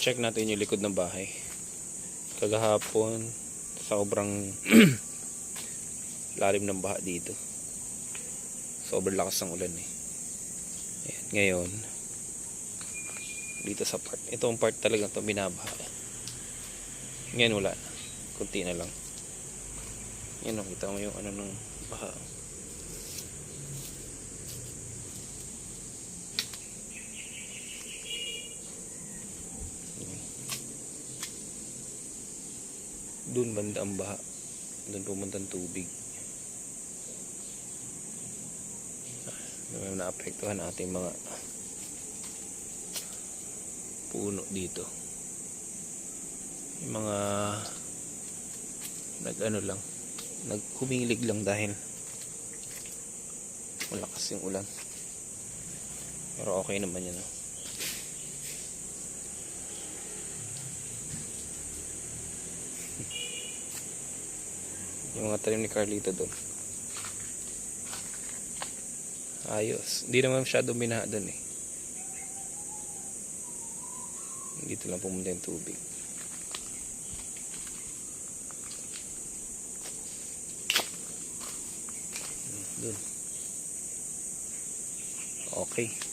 check natin yung likod ng bahay. Kagahapon, sobrang lalim ng baha dito. Sobrang lakas ng ulan eh. Ayan, ngayon, dito sa part. Ito ang part talaga ito binabaha. Ngayon wala na. Kunti na lang. Yan o, kita mo yung ano ng baha. Doon banda ang baha. Doon pumunta ang tubig. May naapektuhan ating mga puno dito. Yung mga nag ano lang, naghumilig lang dahil malakas yung ulan. Pero okay naman yan. ah. Yung mga talim ni Carlito doon. Ayos. Hindi naman masyado minaha doon eh. Dito lang pumunta yung tubig. Doon. Okay.